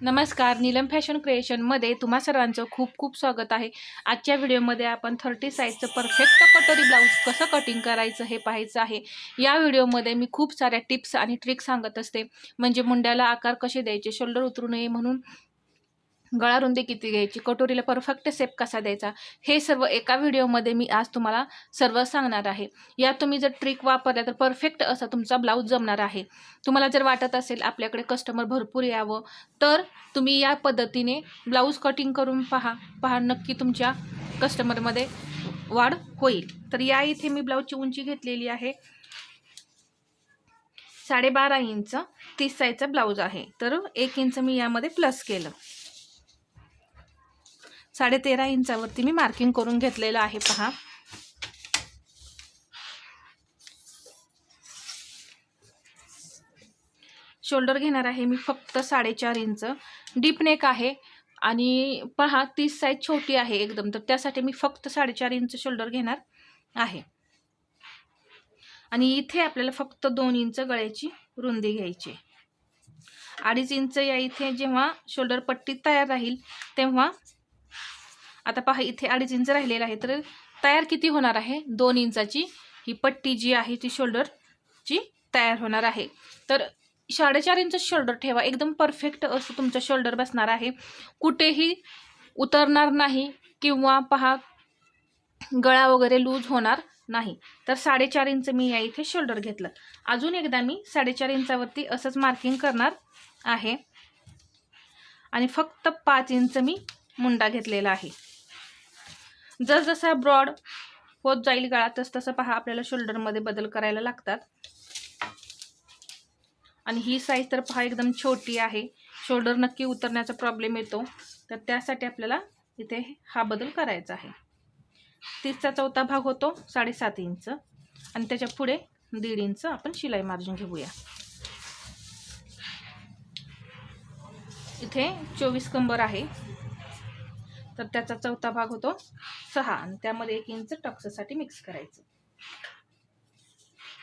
नमस्कार नीलम फॅशन क्रिएशनमध्ये तुम्हा सर्वांचं खूप खूप स्वागत आहे. आजच्या व्हिडिओमध्ये आपण थर्टी साईजचं परफेक्ट कटोरी ब्लाऊज कसं कटिंग करायचं हे पाहायचं आहे. या व्हिडिओमध्ये मी खूप साऱ्या टिप्स आणि ट्रिक्स सांगत असते. म्हणजे मुंड्याला आकार कसे द्यायचे शोल्डर उतरू नये म्हणून गळा रुंदी किती घ्यायची? कटोरीला परफेक्ट सेप कसा द्यायचा? हे सर्व एका व्हिडिओमध्ये मी आज तुम्हाला सर्व सांगणार आहे. या तुम्ही जर ट्रिक वापरल्या तर परफेक्ट असा तुमचा ब्लाऊज जमणार आहे. तुम्हाला जर वाटत असेल आपल्याकडे कस्टमर भरपूर यावं तर तुम्ही या पद्धतीने ब्लाऊज कटिंग करून पहा. पहा नक्की तुमच्या कस्टमरमध्ये वाढ होईल. तर या इथे मी ब्लाऊजची उंची घेतलेली आहे. साडेबारा इंच तीस साईजचा ब्लाऊज आहे. तर एक इंच मी यामध्ये प्लस केलं. साडेतेरा इंचावरती मी मार्किंग करून घेतलेलं आहे पहा. शोल्डर घेणार आहे मी फक्त साडेचार इंच. डीप नेक आहे आणि पहा तीस साईज छोटी आहे एकदम. तर त्यासाठी मी फक्त साडेचार इंच शोल्डर घेणार आहे. आणि इथे आपल्याला फक्त दोन इंच गळ्याची रुंदी घ्यायची अडीच इंच या इथे जेव्हा शोल्डर पट्टी तयार राहील तेव्हा आता पहा इथे अडीच इंच राहिलेलं आहे. तर तयार किती होणार आहे? दोन इंचाची. ही पट्टी जी आहे ती शोल्डरची तयार होणार आहे. तर साडेचार इंच शोल्डर ठेवा. एकदम परफेक्ट असं तुमचं शोल्डर बसणार आहे. कुठेही उतरणार नाही किंवा पहा गळा वगैरे लूज होणार नाही. तर साडेचार इंच मी या इथे शोल्डर घेतलं. अजून एकदा मी साडेचार इंचावरती असंच मार्किंग करणार आहे. आणि फक्त पाच इंच मी मुंडा घेतलेला आहे. जसजसा ब्रॉड होत जाईल गळा तस तसं पहा आपल्याला शोल्डरमध्ये बदल करायला लागतात. आणि ही साईज तर पहा एकदम छोटी आहे. शोल्डर नक्की उतरण्याचा प्रॉब्लेम येतो. तर त्यासाठी आपल्याला इथे हा बदल करायचा आहे. तीसचा चौथा भाग होतो साडेसात इंच आणि त्याच्या पुढे दीड इंच आपण शिलाई मार्जिन घेऊया. इथे चोवीस कंबर आहे. तर त्याचा चौथा भाग होतो सहा. आणि त्यामध्ये एक इंच टक्ससाठी मिक्स करायचं.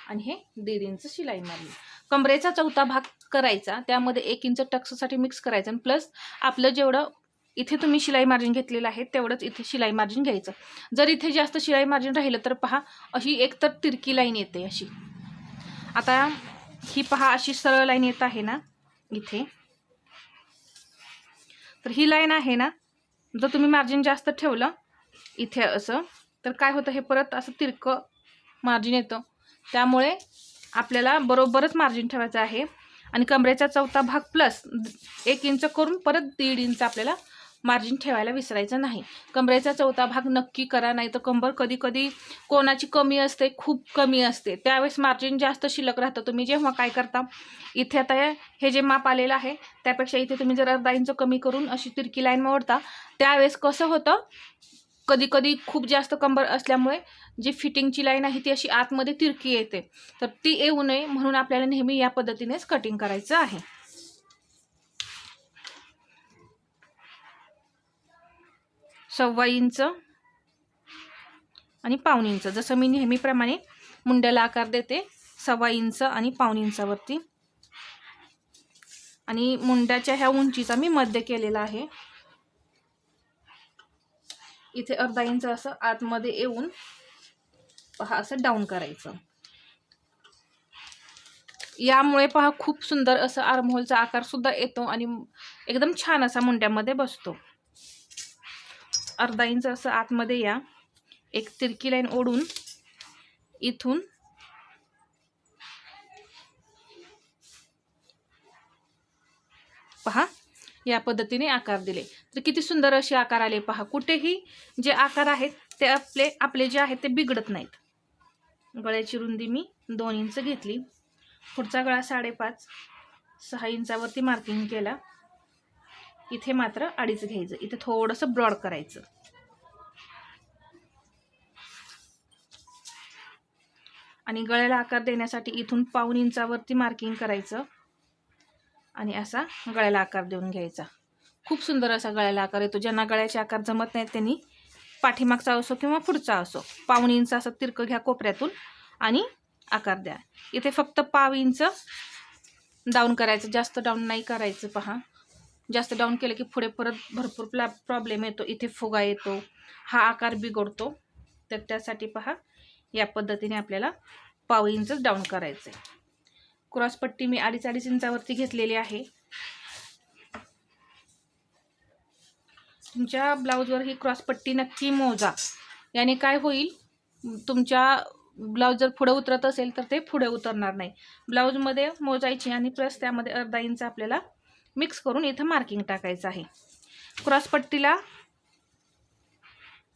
आणि हे दीड इंच शिलाई मारली. कमरेचा चौथा भाग करायचा. त्यामध्ये एक इंच टक्ससाठी मिक्स करायचं. आणि प्लस आपलं जेवढं इथे तुम्ही शिलाई मार्जिन घेतलेलं आहे तेवढंच इथे शिलाई मार्जिन घ्यायचं. जर इथे जास्त शिलाई मार्जिन राहिलं तर पहा अशी एकतर तिरकी लाईन येते अशी. आता ही पहा अशी सरळ लाईन येत आहे ना इथे. तर ही लाईन आहे ना जर तुम्ही मार्जिन जास्त ठेवलं इथे असं तर काय होतं हे परत असं तिरकं मार्जिन येतं. त्यामुळे आपल्याला बरोबरच मार्जिन ठेवायचं आहे. आणि कमरेचा चौथा भाग प्लस एक इंच करून परत दीड इंच आपल्याला मार्जिन ठेवायला विसरायचं नाही. कमरेचा चौथा भाग नक्की करा नाही तर कंबर कधी कधी कोणाची कमी असते खूप कमी असते. त्यावेळेस मार्जिन जास्त शिल्लक राहतं. तुम्ही जेव्हा काय करता इथे आता हे जे माप आलेलं आहे त्यापेक्षा इथे तुम्ही जर अर्धा इंच कमी करून अशी तिरकी लाईन मोडता त्यावेळेस कसं होतं कधी कधी खूप जास्त कंबर असल्यामुळे जी फिटिंगची लाईन आहे ती अशी आतमध्ये तिरकी येते. तर ती येऊ नये म्हणून आपल्याला नेहमी या पद्धतीनेच कटिंग करायचं आहे. सव्वा इंच आणि पाऊन इंच. जसं मी नेहमीप्रमाणे मुंड्याला आकार देते सव्वा इंच आणि पाऊन इंचावरती. आणि मुंड्याच्या ह्या उंचीचा मी मध्य केलेला आहे. इथे अर्धा इंच असं आतमध्ये येऊन पहा असं डाऊन करायचं. यामुळे पहा खूप सुंदर असं आर्महोलचा आकार सुद्धा येतो आणि एकदम छान असा मुंड्यामध्ये बसतो. अर्धा इंच असं आतमध्ये या. एक तिरकी लाईन ओढून इथून पहा या पद्धतीने आकार दिले. तर किती सुंदर असे आकार आले पहा. कुठेही जे आकार आहेत ते आपले आपले जे आहेत ते बिघडत नाहीत. गळ्याची रुंदी मी दोन इंच घेतली. पुढचा गळा साडेपाच सहा इंचावरती मार्किंग केला. इथे मात्र अडीच घ्यायचं. इथे थोडंसं ब्रॉड करायचं. आणि गळ्याला आकार देण्यासाठी इथून पाऊन इंचावरती मार्किंग करायचं. आणि असा गळ्याला आकार देऊन घ्यायचा. खूप सुंदर असा गळ्याला आकार येतो. ज्यांना गळ्याचे आकार जमत नाहीत त्यांनी पाठीमागचा असो किंवा पुढचा असो पाऊन इंच असं तिरकं घ्या कोपऱ्यातून आणि आकार द्या. इथे फक्त पाव इंच डाऊन करायचं. जास्त डाऊन नाही करायचं पहा. जास्त डाऊन केलं की पुढे परत भरपूर प्ला प्रॉब्लेम येतो. इथे फुगा येतो. हा आकार बिघडतो. तर त्यासाठी पहा या पद्धतीने आपल्याला पाव इंचच डाऊन करायचं आहे क्रॉसपट्टी मी अडीच अडीच इंचावरती घेतलेली आहे. तुमच्या ब्लाऊजवर ही क्रॉसपट्टी नक्की मोजा. याने काय होईल? तुमच्या ब्लाऊज जर पुढे उतरत असेल तर ते पुढे उतरणार नाही. ब्लाऊजमध्ये मोजायची आणि प्लस त्यामध्ये अर्धा इंच आपल्याला मिक्स करून इथं मार्किंग टाकायचं आहे. क्रॉसपट्टीला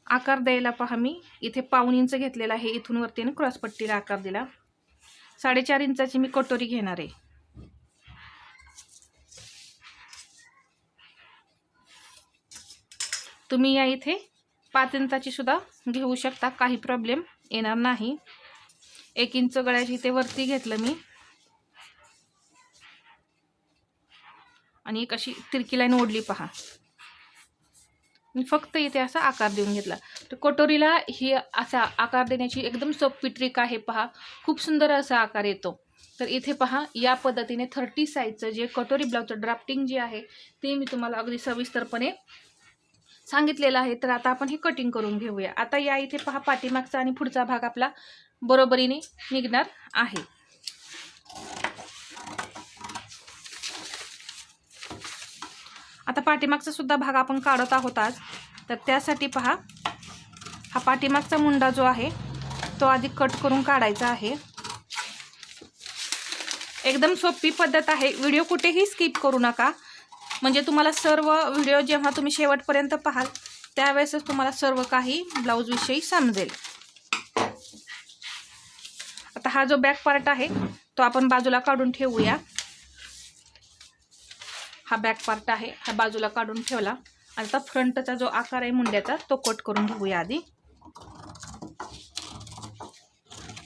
आकार द्यायला पहा मी. इथे पाऊन इंच घेतलेला आहे. इथून वरतीने क्रॉसपट्टीला आकार दिला. साडेचार इंचाची मी कटोरी घेणार आहे. तुम्ही या इथे पाच इंचाची सुद्धा घेऊ शकता. काही प्रॉब्लेम येणार नाही. एक इंच गळ्याची इथे वरती घेतलं मी. आणि एक अशी तिरकी लाईन ओढली पहा. मी फक्त इथे असा आकार देऊन घेतला. तर कटोरीला ही असा आकार देण्याची एकदम सोपी ट्रिक आहे पहा. खूप सुंदर असा आकार येतो. तर इथे पहा या पद्धतीने थर्टी साईजचं जे कटोरी ब्लाऊजचं ड्राफ्टिंग जे आहे ते मी तुम्हाला अगदी सविस्तरपणे सांगितलेलं आहे. तर आता आपण हे कटिंग करून घेऊया. आता या इथे पहा पाठीमागचा आणि पुढचा भाग आपला बरोबरीने निघणार आहे. आता पाठीमागचा सुद्धा भाग आपण काढत आहोत आज. तर त्यासाठी पहा हा पाठीमागचा मुंडा जो आहे तो आधी कट करून काढायचा आहे. एकदम सोपी पद्धत आहे. व्हिडिओ कुठेही स्किप करू नका. म्हणजे तुम्हाला सर्व व्हिडिओ जेव्हा तुम्ही शेवटपर्यंत पाहाल त्यावेळेसच तुम्हाला सर्व काही ब्लाऊजविषयी समजेल. आता हा जो बॅक पार्ट आहे तो आपण बाजूला काढून ठेवूया. हा बॅक पार्ट आहे. हा बाजूला काढून ठेवला. आता फ्रंटचा जो आकार आहे मुंड्याचा तो कट करून घेऊया आधी.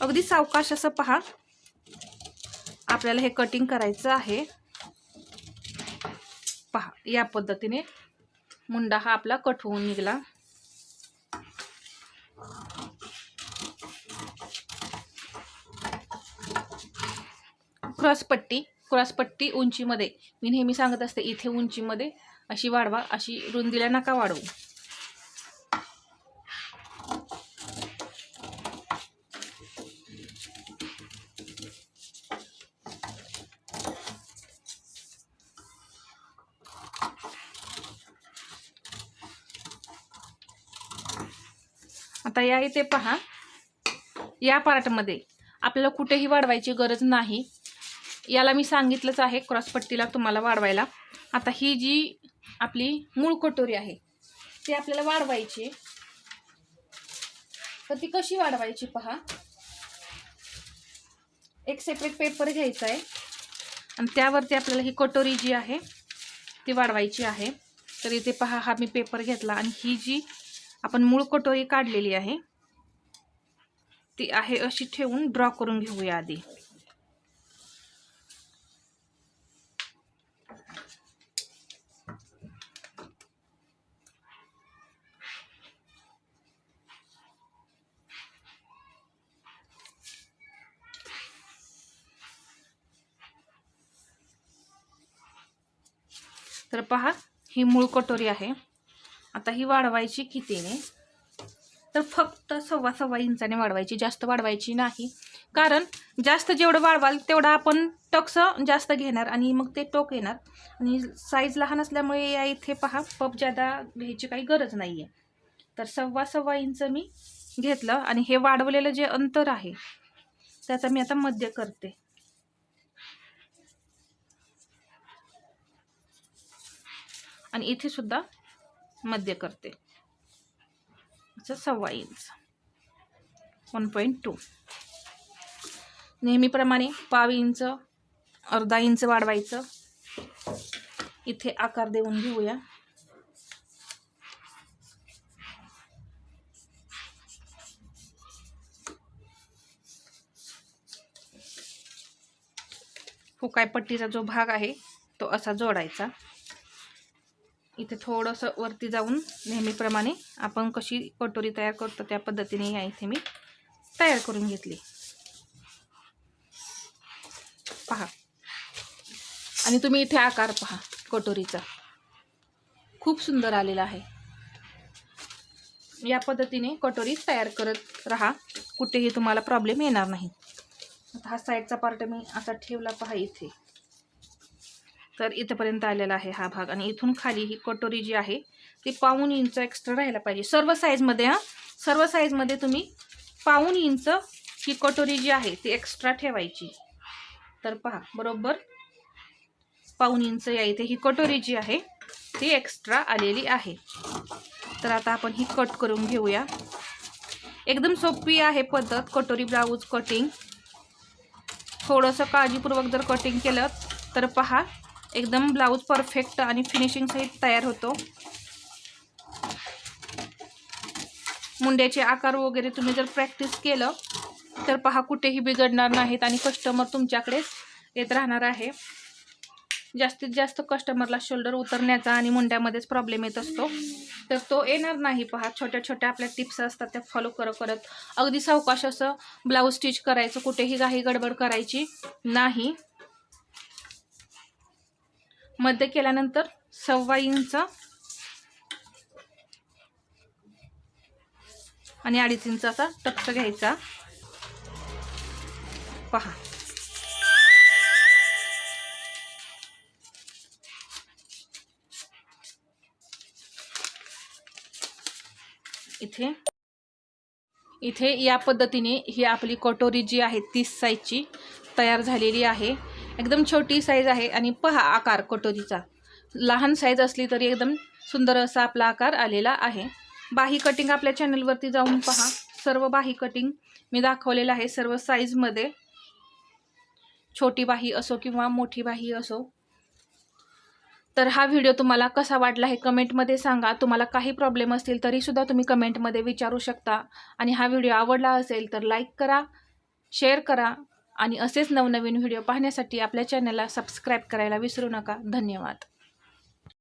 अगदी सावकाश असं पहा. आपल्याला हे कटिंग करायचं आहे. पहा या पद्धतीने मुंडा हा आपला कट होऊन निघाला. क्रॉसपट्टी क्रॉसपट्टी उंचीमध्ये. मी नेहमी सांगत असते इथे उंचीमध्ये अशी वाढवा अशी रुंदीला नका वाढवू. आता या इथे पहा या पार्टमध्ये आपल्याला कुठेही वाढवायची गरज नाही. याला मी सांगितलंच आहे क्रॉसपट्टीला तुम्हाला वाढवायला. आता ही जी आपली मूळ कटोरी आहे ती आपल्याला वाढवायची. तर ती कशी वाढवायची पहा. एक सेपरेट पेपर घ्यायचा आहे. आणि त्यावरती आपल्याला ही कटोरी जी आहे ती वाढवायची आहे. तर इथे पहा हा मी पेपर घेतला. आणि ही जी आपण मूळ कटोरी काढलेली आहे ती आहे अशी ठेवून ड्रॉ करून घेऊया आधी. तर पहा ही मूळ कटोरी आहे. आता ही वाढवायची कितीने? तर फक्त सव्वा सव्वा इंचाने वाढवायची जास्त वाढवायची नाही. कारण जास्त जेवढं वाढवाल तेवढं आपण टक्स जास्त घेणार आणि मग ते टोक येणार. आणि साईज लहान असल्यामुळे या इथे पहा पप जादा घ्यायची काही गरज नाही आहे तर सव्वा सव्वा इंच मी घेतलं आणि हे वाढवलेलं जे अंतर आहे त्याचा मी आता मध्य करते. आणि इथे सुद्धा मध्य करते. असं सव्वा इंच वन पॉईंट टू नेहमीप्रमाणे पाव इंच अर्धा इंच वाढवायचं. इथे आकार देऊन घेऊया. फुकाय पट्टीचा जो भाग आहे तो असा जोडायचा. इथे थोडंसं वरती जाऊन नेहमीप्रमाणे आपण कशी कटोरी तयार करतो त्या पद्धतीने या इथे मी तयार करून घेतली. पहा. आणि तुम्ही इथे आकार पहा कटोरीचा. खूप सुंदर आलेला आहे. या पद्धतीने कटोरी तयार करत राहा. कुठेही तुम्हाला प्रॉब्लेम येणार नाही. आता हा साईडचा पार्ट मी असा ठेवला पहा इथे. तर इथंपर्यंत आलेला आहे हा भाग. आणि इथून खाली ही कटोरी जी आहे ती पाऊन इंच एक्स्ट्रा राहायला पाहिजे. सर्व साईजमध्ये हां? सर्व साईजमध्ये तुम्ही पाऊन इंच ही कटोरी जी आहे ती एक्स्ट्रा ठेवायची. तर पहा बरोबर? पाऊन इंच या इथे ही कटोरी जी आहे ती एक्स्ट्रा आलेली आहे. तर आता आपण ही कट करून घेऊया. एकदम सोपी आहे पद्धत कटोरी ब्लाऊज कटिंग थोडंसं काळजीपूर्वक जर कटिंग केलं तर पहा एकदम ब्लाऊज परफेक्ट आणि फिनिशिंग सहित तयार होतो. मुंड्याचे आकार वगैरे तुम्ही जर प्रॅक्टिस केलं तर पहा कुठेही बिघडणार नाहीत आणि कस्टमर तुमच्याकडेच येत राहणार आहे. जास्तीत जास्त कस्टमरला शोल्डर उतरण्याचा आणि मुंड्यामध्येच प्रॉब्लेम येत असतो. तर तो येणार नाही. पहा छोट्या छोट्या आपल्या टिप्स असतात त्या फॉलो करत करत. अगदी सावकाश असं ब्लाऊज स्टिच करायचं कुठेही काही गडबड करायची नाही. मध्य केल्यानंतर सव्वा इंच आणि अडीच इंच असा टक्स घ्यायचा. पहा. इथे इथे या पद्धतीने ही आपली कटोरी जी आहे तीस साईजची तयार झालेली आहे. एकदम छोटी साईज आहे. आणि पहा आकार कटोरीचा लहान साईज असली तरी एकदम सुंदर असा आपला आकार आलेला आहे. बाही कटिंग आपल्या चॅनलवरती जाऊन पहा. सर्व बाही कटिंग मी दाखवलेलं आहे. सर्व साईजमध्ये छोटी बाही असो किंवा मोठी बाही असो. तर हा व्हिडिओ तुम्हाला कसा वाटला हे कमेंटमध्ये सांगा. तुम्हाला काही प्रॉब्लेम असतील तरीसुद्धा तुम्ही कमेंटमध्ये विचारू शकता. आणि हा व्हिडिओ आवडला असेल तर लाईक करा शेअर करा. आणि असेच नवनवीन व्हिडिओ पाहण्यासाठी आपल्या चॅनलला सबस्क्राईब करायला विसरू नका. धन्यवाद.